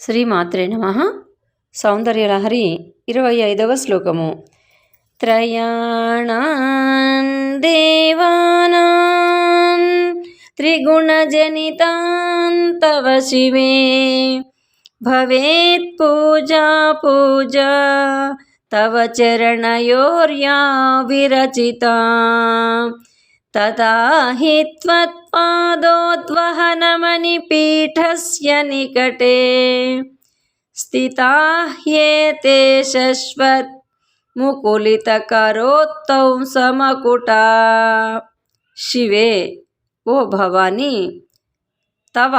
శ్రీమాత్రే నమ సౌందర్యలహరి ఇరవై ఐదవ శ్లోకము త్రయాణాన్ దేవానాం త్రిగుణజనితాన్ తవ శివే భవేత్ పూజా పూజా తవ చరణయోర్యా విరచితా तथा हि त्वत्पादोद्वहनमणिपीठस्य निकटे स्थिताः ह्येते शश्वत् ముకులితకరోత్తౌ సమకుట శివే ఓ భవాని తవ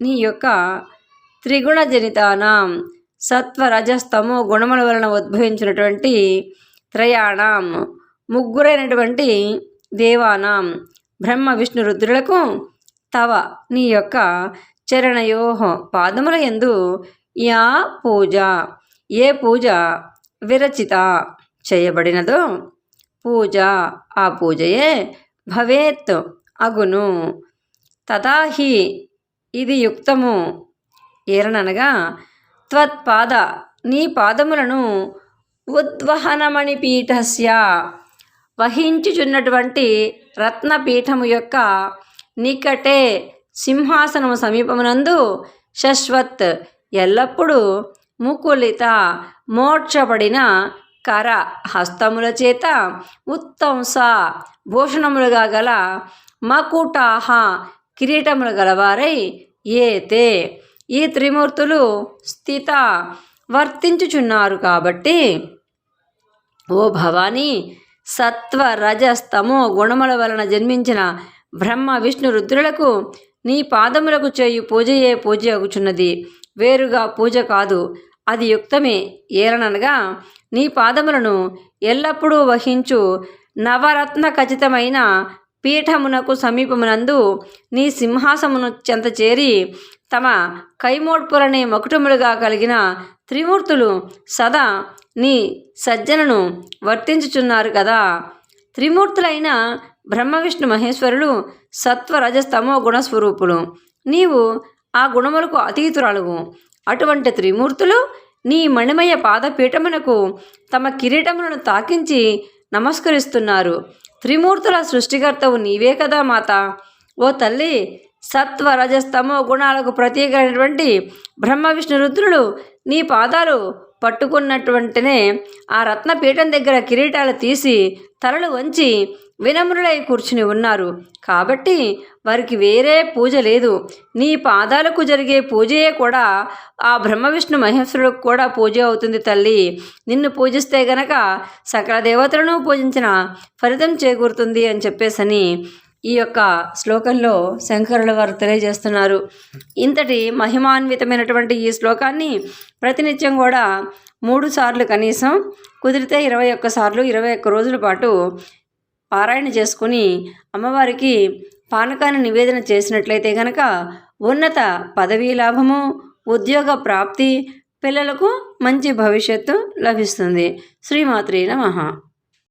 నీ యొక్క త్రిగుణ జనితానాం సత్వరజస్తమో గుణముల వలన ఉద్భవించినటువంటి త్రయాణం ముగ్గురైనటువంటి దేవానాం బ్రహ్మ విష్ణు రుద్రులకు తవ నీ యొక్క చరణయోహ పాదముల ఎందు యా పూజ ఏ పూజ విరచిత చేయబడినదో పూజ. ఆ పూజయే భవేత్ అగును. తథాహి ఇది యుక్తము. ఏరననగా త్వత్పాద నీ పాదములను ఉద్వహనమణి పీఠస్య వహించుచున్నటువంటి రత్నపీఠము యొక్క నికటే సింహాసనము సమీపమునందు శశ్వత్ ఎల్లప్పుడూ ముకులిత మోడ్చబడిన కర హస్తముల చేత ఉత్తంస భూషణములుగా గల మకుటాహ కిరీటములు గలవారై ఏతే. ఈ త్రిమూర్తులు స్థిత వర్తించుచున్నారు కాబట్టి ఓ భవానీ సత్వ రజస్తమో గుణముల వలన జన్మించిన బ్రహ్మ విష్ణు రుద్రులకు నీ పాదములకు చేయు పూజయే పూజ అగుచున్నది. వేరుగా పూజ కాదు అది యుక్తమే. ఏలననగా నీ పాదములను ఎల్లప్పుడూ వహించు. నవరత్న ఖచ్చితమైన పీఠమునకు సమీపమునందు నీ సింహాసమును చెంత చేరి తమ కైమోడ్పులనే మకుటములుగా కలిగిన త్రిమూర్తులు సదా నీ సజ్జనను వర్తించుచున్నారు కదా. త్రిమూర్తులైన బ్రహ్మ విష్ణు మహేశ్వరులు సత్వరజస్తమో గుణస్వరూపులు నీవు ఆ గుణములకు అతీతురాలువు. అటువంటి త్రిమూర్తులు నీ మణిమయ పాదపీఠమునకు తమ కిరీటములను తాకించి నమస్కరిస్తున్నారు. త్రిమూర్తుల సృష్టికర్తవు నీవే కదా మాత. ఓ తల్లి సత్వ రజస్తమో గుణాలకు ప్రత్యేకమైనటువంటి బ్రహ్మ విష్ణు రుద్రులు నీ పాదాలు పట్టుకున్నటువంటినే ఆ రత్నపీఠం దగ్గర కిరీటాలు తీసి తలలు వంచి వినమ్రులై కూర్చుని ఉన్నారు. కాబట్టి వారికి వేరే పూజ లేదు. నీ పాదాలకు జరిగే పూజయే కూడా ఆ బ్రహ్మ విష్ణు మహేశ్వరులకు కూడా పూజ అవుతుంది తల్లి. నిన్ను పూజిస్తే గనక సకల దేవతలను పూజించిన ఫలితం చేకూరుతుంది అని చెప్పేసని ఈ యొక్క శ్లోకంలో శంకరుల వారు తెలియజేస్తున్నారు. ఇంతటి మహిమాన్వితమైనటువంటి ఈ శ్లోకాన్ని ప్రతినిత్యం కూడా మూడు సార్లు కనీసం కుదిరితే ఇరవై ఒక్క సార్లు ఇరవై ఒక్క రోజుల పాటు పారాయణ చేసుకుని అమ్మవారికి పానకాన్ని నివేదన చేసినట్లయితే కనుక ఉన్నత పదవీ లాభము ఉద్యోగ ప్రాప్తి పిల్లలకు మంచి భవిష్యత్తు లభిస్తుంది. శ్రీమాత్రి నమ.